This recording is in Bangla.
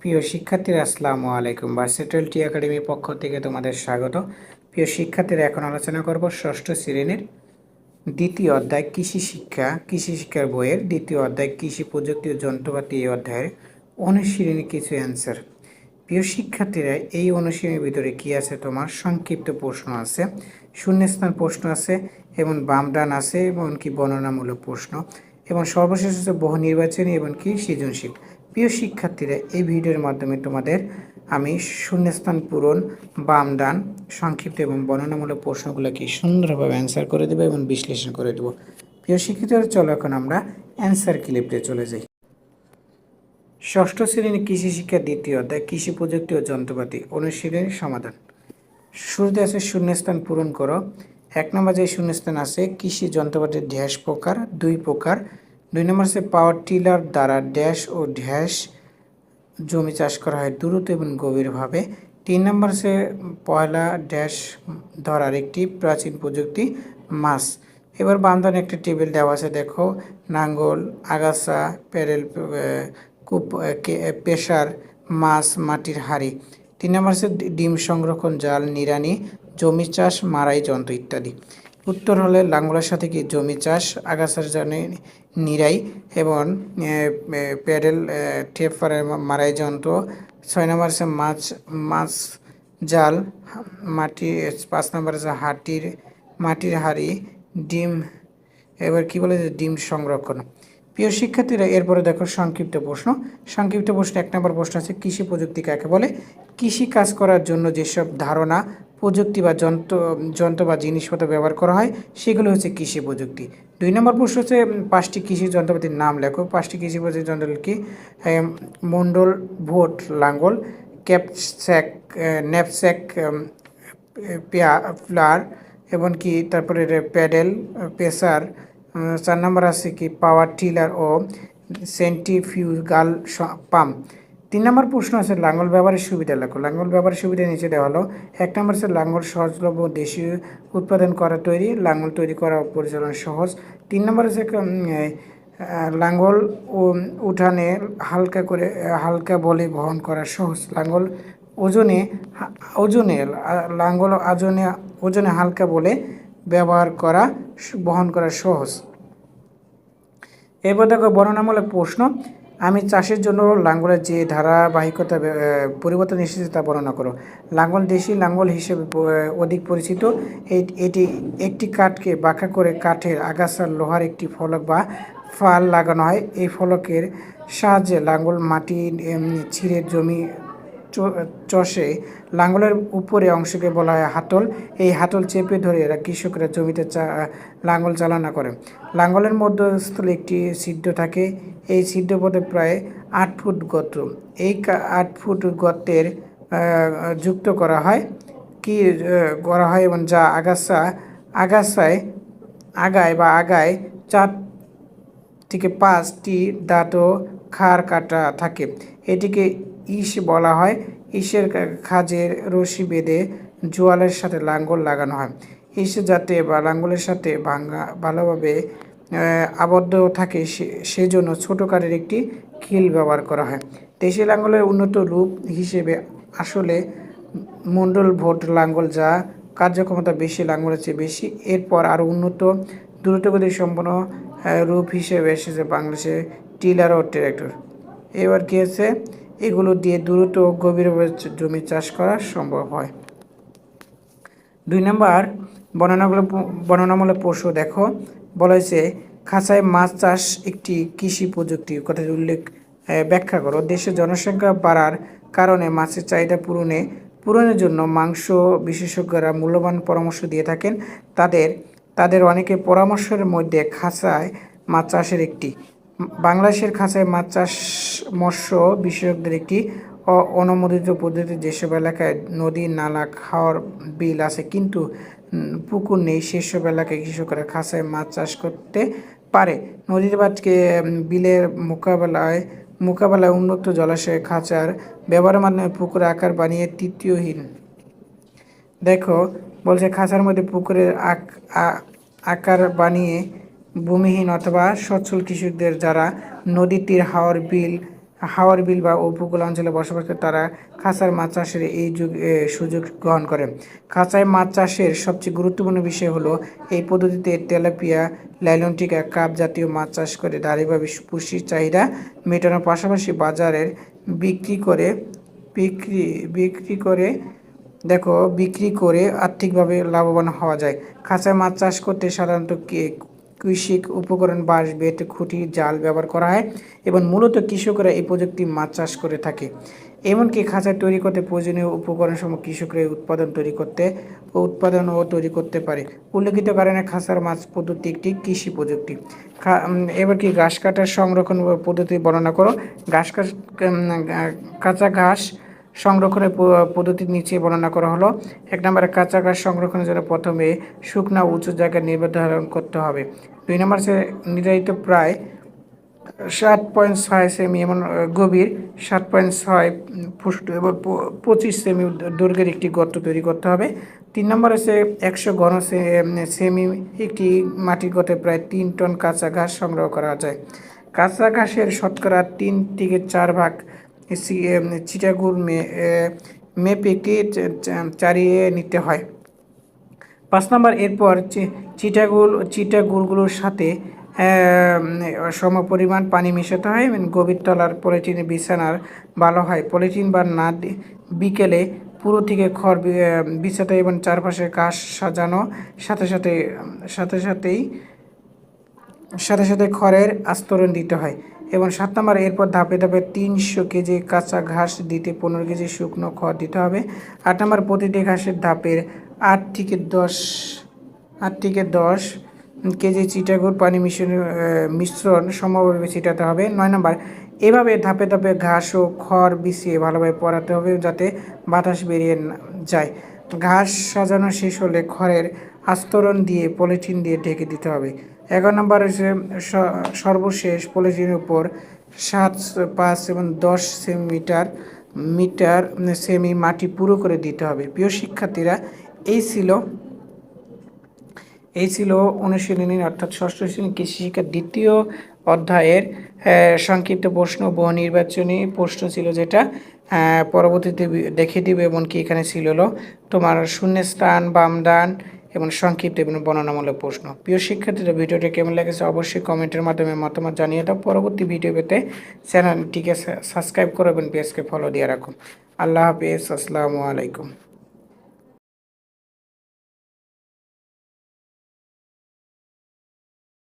প্রিয় শিক্ষার্থীরা, আসসালামু আলাইকুম। ভার্সেটাল টি একাডেমির পক্ষ থেকে তোমাদের স্বাগত। প্রিয় শিক্ষার্থীরা, এখন আলোচনা করব ষষ্ঠ শ্রেণির দ্বিতীয় অধ্যায় কৃষি শিক্ষা, কৃষি শিক্ষার বইয়ের দ্বিতীয় অধ্যায় কৃষি প্রযুক্তি ও যন্ত্রপাতি এই অধ্যায়ের অনুশীলনী কিছু অ্যান্সার প্রিয় শিক্ষার্থীরা, এই অনুশীলনীর ভিতরে কি আছে? তোমার সংক্ষিপ্ত প্রশ্ন আছে, শূন্যস্থান প্রশ্ন আছে, এবং বাম ডান আছে, এবং কি বর্ণনামূলক প্রশ্ন, এবং সর্বশেষ হচ্ছে বহু নির্বাচনী এবং কি সৃজনশীল। প্রিয় শিক্ষার্থীরা, এই ভিডিওর মাধ্যমে তোমাদের আমি শূন্যস্থান পূরণ, বাম ডান, সংক্ষিপ্ত এবং বর্ণনামূলক প্রশ্নগুলোকে সুন্দরভাবে অ্যান্সার করে দেবো এবং বিশ্লেষণ করে দেবো। প্রিয় শিক্ষার্থীরা, চলো এখন আমরা অ্যান্সার ক্লিপে চলে যাই। ষষ্ঠ শ্রেণির কৃষি শিক্ষার দ্বিতীয় অধ্যায়, কৃষি প্রযুক্তি ও যন্ত্রপাতি অনুশীলনের সমাধান। শুরুতে আছে শূন্যস্থান পূরণ করো। এক নম্বর যে শূন্যস্থান আছে, কৃষি যন্ত্রপাতির ড্যাশ প্রকার, দুই প্রকার দুই নম্বর আছে পাওয়ার টিলার দ্বারা ড্যাশ ও ড্যাশ জমি চাষ করা হয় দ্রুত এবং গভীরভাবে। তিন নম্বর আছে পয়লা ড্যাশ ধরার একটি প্রাচীন প্রযুক্তি, মাছ। এবার বান্ধন একটি টেবিল দেওয়া আছে, দেখো। নাঙ্গল, আগাছা প্যারেল কূপ পেশার মাছ, মাটির হাড়ি। তিন নম্বর আছে ডিম সংরক্ষণ, জাল নিরানি জমি চাষ মারাই যন্ত্র ইত্যাদি। উত্তর হলে লাঙ্গলের সাথে কি জমি চাষ, আগাছার জন্য নিরাই এবং প্যাডেল টেপার মারাই যন্ত্র, ছয় নম্বর আছে মাছ মাছ জাল, মাটি, পাঁচ নম্বর আছে হাটির মাটির হাড়ি, ডিম, এবার কি বলে ডিম সংরক্ষণ। প্রিয় শিক্ষার্থীরা, এরপরে দেখো সংক্ষিপ্ত প্রশ্ন। সংক্ষিপ্ত প্রশ্ন এক নম্বর প্রশ্ন আছে, কৃষি প্রযুক্তি কাকে বলে? কৃষি কাজ করার জন্য যেসব ধারণা প্রযুক্তি বা যন্ত্র যন্ত্র বা জিনিসপত্র ব্যবহার করা হয়, সেগুলো হচ্ছে কৃষি প্রযুক্তি। দুই নম্বর প্রশ্ন হচ্ছে পাঁচটি কৃষি যন্ত্রপাতির নাম লেখো। পাঁচটি কৃষি প্রযুক্তি যন্ত্র কি? মন্ডল, ভোট, লাঙ্গল ক্যাপস্যাক ন্যাপস্যাক পেয়া, ফ্লার, এবং কি তারপরে প্যাডেল, পেসার চার নম্বর আছে কি? পাওয়ার টিলার ও সেন্টিফিউগাল পাম্প। তিন নম্বর প্রশ্ন আছে, লাঙ্গল ব্যবহারের সুবিধা লেখো। লাঙ্গল ব্যবহারের সুবিধা নিচে দেওয়া হলো, এক নম্বর আছে লাঙ্গল সহজলভ্য দেশীয় উৎপাদন করা তৈরি, লাঙ্গল তৈরি করা পরিচালনা সহজ। তিন নম্বর আছে লাঙ্গল উঠানে হালকা করে হালকা বলে বহন করা সহজ। লাঙ্গল ওজনে ওজনে লাঙ্গল ওজনে ওজনে হালকা বলে ব্যবহার করা, বহন করা সহজ। এরপর দেখো বর্ণনামূলক প্রশ্ন আমি চাষের জন্য লাঙ্গলের যে ধারাবাহিকতা পরিবর্তন এসেছে তা বর্ণনা করো। লাঙ্গল দেশি লাঙ্গল হিসেবে অধিক পরিচিত। এটি একটি কাঠকে বাঁকা করে কাঠের আগাছার লোহার একটি ফলক বা ফাল লাগানো হয়। এই ফলকের সাহায্যে লাঙ্গল মাটি ছিঁড়ে জমি চষে লাঙ্গলের উপরে অংশকে বলা হয় হাতল। এই হাতল চেপে ধরে এরা কৃষকরা জমিতে লাঙ্গল চালনা করে। লাঙ্গলের মধ্যস্থলে একটি সিদ্ধ থাকে। এই সিদ্ধ পথে প্রায় আট ফুট গর্ত। এই আট ফুট গর্তের যুক্ত করা হয়। কি করা হয় এবং যা আগাছা, আগাছায়, আগায় বা আগায় চার থেকে পাঁচটি দাঁত খাড় কাটা থাকে। এটিকে ইস বলা হয়। ইসের খাজের রশি বেঁধে জোয়ালের সাথে লাঙ্গল লাগানো হয়। ইস যাতে বা লাঙ্গলের সাথে ভাঙ্গা, ভালোভাবে আবদ্ধ থাকে সেজন্য ছোটো কাঠের একটি খিল ব্যবহার করা হয়। দেশি লাঙ্গলের উন্নত রূপ হিসেবে আসলে মণ্ডল ভোট লাঙ্গল যা কার্যক্ষমতা বেশি, লাঙ্গলের চেয়ে বেশি, এরপর আরও উন্নত দ্রুতগতি সম্পন্ন রূপ হিসেবে এসেছে বাংলাদেশে টিলার ও ট্র্যাক্টর। এবার কী হচ্ছে? এগুলো দিয়ে দ্রুত গভীরভাবে জমি চাষ করা সম্ভব হয়। দুই নম্বর বর্ণনাগুলো বর্ণনামূলক পশু দেখো। বলা হয়েছে, খাঁচায় মাছ চাষ একটি কৃষি প্রযুক্তি। কথা উল্লেখ ব্যাখ্যা করো। দেশের জনসংখ্যা বাড়ার কারণে মাছের চাহিদা পূরণে, পূরণের জন্য মাংস বিশেষজ্ঞরা মূল্যবান পরামর্শ দিয়ে থাকেন। তাদের তাদের অনেকে পরামর্শের মধ্যে খাঁচায় মাছ চাষের একটি বাংলাদেশের খাঁচায় মাছ চাষ মৎস্য বিশেষজ্ঞদের একটি অনুমোদিত পদ্ধতি যেসব এলাকায় নদী, নালা, খাওয়ার বিল আছে, কিন্তু পুকুর নেই, সেসব এলাকায় কৃষকরা খাঁচায় মাছ চাষ করতে পারে। নদীর বাদকে বিলের মোকাবেলায় মোকাবেলায় উন্নত জলাশয়ে খাঁচার ব্যবহারের মাধ্যমে পুকুরে আকার বানিয়ে তৃতীয়হীন। দেখো, বলছে খাঁচার মধ্যে পুকুরের আকার বানিয়ে ভূমিহীন অথবা সচ্ছল কৃষকদের যারা নদী তীর হাওয়ার বিল হাওয়ার বিল বা উপকূল অঞ্চলে বসবাস করে, তারা খাঁচার মাছ চাষের এই যুগ সুযোগ গ্রহণ করে। খাঁচায় মাছ চাষের সবচেয়ে গুরুত্বপূর্ণ বিষয় হলো এই পদ্ধতিতে তেলাপিয়া, লাইলনটিকা, কাপ জাতীয় মাছ চাষ করে দাঁড়িভাবে পুষ্টির চাহিদা মেটানোর পাশাপাশি বাজারের বিক্রি করে, বিক্রি বিক্রি করে, দেখো, বিক্রি করে আর্থিকভাবে লাভবান হওয়া যায়। খাঁচায় মাছ চাষ করতে সাধারণত কৃষিক উপকরণ, বাঁশ, বেত, খুঁটি, জাল ব্যবহার করা হয় এবং মূলত কৃষকরা এই প্রযুক্তি মাছ চাষ করে থাকে। এমনকি খাঁচা তৈরি করতে প্রয়োজনীয় উপকরণ সমূহ কৃষকরা উৎপাদন তৈরি করতে উৎপাদন ও তৈরি করতে পারে। উল্লেখিত কারণে খাঁচার মাছ পদ্ধতি একটি কৃষি প্রযুক্তি। এবার কি ঘাস কাটার সংরক্ষণ পদ্ধতি বর্ণনা করো? ঘাস কাঁচা ঘাস সংরক্ষণের পদ্ধতি নিচে বর্ণনা করা হলো। এক নম্বরে, কাঁচা ঘাস সংরক্ষণের জন্য প্রথমে শুকনা উঁচু জায়গায় নির্ধারণ করতে হবে। দুই নম্বর হচ্ছে নির্ধারিত প্রায় সাত পয়েন্ট ছয় সেমি এমন গভীর সাত পয়েন্ট ছয় ফুট এবং পঁচিশ সেমি দৈর্ঘ্যের একটি গর্ত তৈরি করতে হবে। তিন নম্বর হচ্ছে একশো ঘন সে- সেমি একটি মাটির গর্তে প্রায় তিন টন কাঁচা ঘাস সংগ্রহ করা যায়। কাঁচা ঘাসের শতকরা তিন থেকে চার ভাগ সি- এম, চিটাগুড় মে এ, মেপে একটি চা- চা- চারিয়ে নিতে হয়। পাঁচ নাম্বার এরপর চিটাগুল চিটাগুলগুলোর সাথে সম পরিমাণ পানি মেশাতে হয় এবং গভীর তলার পলিথিনের বিছানার ভালো হয়। পলিথিন বা না বিকেলে পুরো থেকে খড় বিছাতে এবং চারপাশে ঘাস সাজানো সাথে সাথে সাথে সাথেই সাথে সাথে খড়ের আস্তরণ দিতে হয়। এবং সাত নম্বর, এরপর ধাপে ধাপে তিনশো কেজি কাঁচা ঘাস দিতে পনেরো কেজি শুকনো খড় দিতে হবে। আট নম্বর, প্রতিটি ঘাসের ধাপের আট থেকে দশ, আট থেকে দশ কেজি চিটাগুড় পানি মিশ্রণ মিশ্রণ সমভাবে ছিটাতে হবে। নয় নম্বর, এভাবে ধাপে ধাপে ঘাস ও খড় বিছিয়ে ভালোভাবে পরাতে হবে যাতে বাতাস বেরিয়ে যায়। ঘাস সাজানো শেষ হলে খড়ের আস্তরণ দিয়ে পলিথিন দিয়ে ঢেকে দিতে হবে। এগারো নম্বর হচ্ছে সর্বশেষ পলিথিনের উপর সাত পাঁচ এবং দশ সেমিটার মিটার সেমি মাটি পুরো করে দিতে হবে। প্রিয় শিক্ষার্থীরা এই ছিল এই ছিল অনুশীলনী অর্থাৎ ষষ্ঠ শ্রেণি কৃষি শিক্ষার দ্বিতীয় অধ্যায়ের আহ, সংক্ষিপ্ত প্রশ্ন বহু নির্বাচনী প্রশ্ন ছিল যেটা আহ, পরবর্তীতে দেখে দিবে এমনকি এখানে ছিল হলো তোমার শূন্যস্থান বামদান এবং সংক্ষিপ্ত এবং বর্ণনামূলক প্রশ্ন। প্রিয় শিক্ষার্থীরা, ভিডিওটি কেমন লেগেছে অবশ্যই কমেন্টের মাধ্যমে মতামত জানিয়ে দাও। পরবর্তী ভিডিও পেতে চ্যানেলটিকে সাবস্ক্রাইব করো এবং পেজকে ফলো দিয়ে রাখুন আল্লাহ হাফিজ, আসসালামু আলাইকুম।